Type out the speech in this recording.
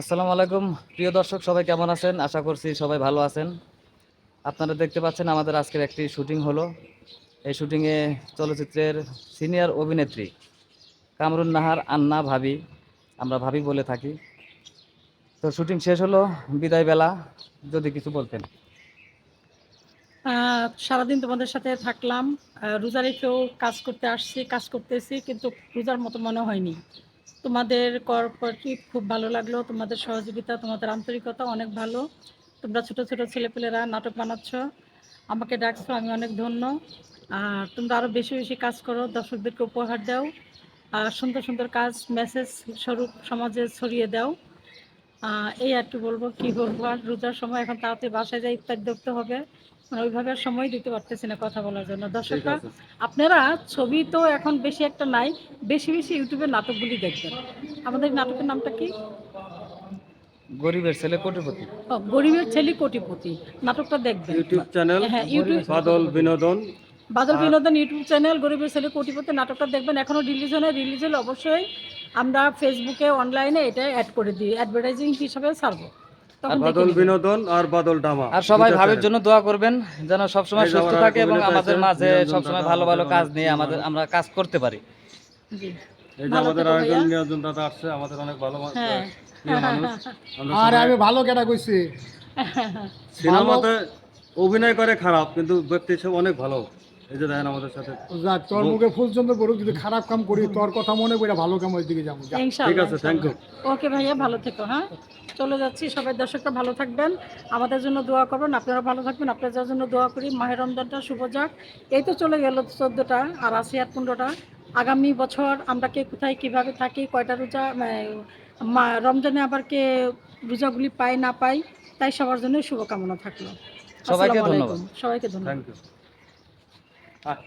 আসসালামু আলাইকুম। প্রিয় দর্শক, সবাই কেমন আছেন? আশা করছি সবাই ভালো আছেন। আপনারা দেখতে পাচ্ছেন আমাদের আজকের একটি শুটিং হলো। এই শুটিংয়ে চলচ্চিত্রের সিনিয়র অভিনেত্রী কামরুন নাহার আন্না ভাবি, আমরা ভাবি বলে থাকি। তো শুটিং শেষ হলো, বিদায় বেলা, যদি কিছু বলতেন। সারাদিন তোমাদের সাথে থাকলাম। রোজা রেখেও কাজ করতে আসছি, কাজ করতেছি, কিন্তু রোজার মতো মনে হয়নি। তোমাদের কর্পোরেটিভ খুব ভালো লাগল, তোমাদের সহযোগিতা, তোমাদের আন্তরিকতা অনেক ভালো। তোমরা ছোট ছোট ছেলেপেলেরা নাটক বানাচ্ছ, আমাকে ডাকছো, আমি অনেক ধন্য। আর তোমরা আরও বেশি বেশি কাজ করো, দর্শকদেরকে উপহার দাও। আর সুন্দর সুন্দর কাজ মেসেজ স্বরূপ সমাজে ছড়িয়ে দাও। এই আর কি বলব কি বলব, আর রোজার সময় এখন তাড়াতাড়ি বাসায় যাই ইত্যাদি দেখতে হবে। ওইভাবে আর সময় দিতে পারতেছি না কথা বলার জন্য। দর্শকরা আপনারা ছবি তো এখন বেশি একটা নাই বেশি বেশি ইউটিউবে নাটকগুলি দেখবেন। আমাদের নাটকের নামটা কি? গরিবের ছেলে কোটিপতি। গরিবের ছেলে কোটিপতি। নাটকটা দেখবেন। ইউটিউব চ্যানেল হ্যাঁ ইউটিউব বাদল বিনোদন। বাদল বিনোদন ইউটিউব চ্যানেল গরিবের ছেলে কোটিপতি নাটকটা দেখবেন। এখনও রিলিজ হয় না রিলিজ হলে অবশ্যই আমরা ফেসবুকে অনলাইনে এটা অ্যাড করে দিই। অ্যাডভার্টাইজিং হিসাবে ছাড়বো। বাদল বিনোদন আর বাদল ডামা। আর সবাই ভাবির জন্য দোয়া করবেন যেন সবসময় সুস্থ থাকে এবং আমাদের মাঝে সবসময় ভালো ভালো কাজ নিয়ে আমাদের আমরা কাজ করতে পারি। এই যে আমাদের আরেকজন ভাইয়া। দাদা আসছে আমাদের অনেক ভালো মা- হ্যাঁ। প্রিয় মানুষ। আর আমি ভালো কেটা কইছি। সিনেমাতে অভিনয় করে খারাপ কিন্তু ব্যক্তি সব অনেক ভালো। এই যে দেখেন আমাদের সাথে। যাক তোর মুখে ফুলচন্দ্র পড়ুক যদি খারাপ কাম করি তোর কথা মনে পড়ে ভালো কামের দিকে যাব যা। ইনশাআল্লাহ, আছে, thank you. ওকে ভাইয়া ভালো থেকো হ্যাঁ? চলে যাচ্ছি সবাই দর্শকরা ভালো থাকবেন। আমাদের জন্য দোয়া করবেন আপনারা ভালো থাকবেন আপনাদের জন্য দোয়া করি। মাহের রমজানটা শুভ যাক। এই তো চলে গেল চোদ্দোটা আর আশি আর পনেরোটা। আগামী বছর আমরা কে কোথায় কীভাবে থাকি কয়টা রোজা মানে, মা- রমজানে আবার কে রোজাগুলি পাই না পাই তাই সবার জন্য শুভকামনা থাকল। সবাইকে আসসালামু ধন্যবাদ। সবাইকে ধন্যবাদ। Thank you 哎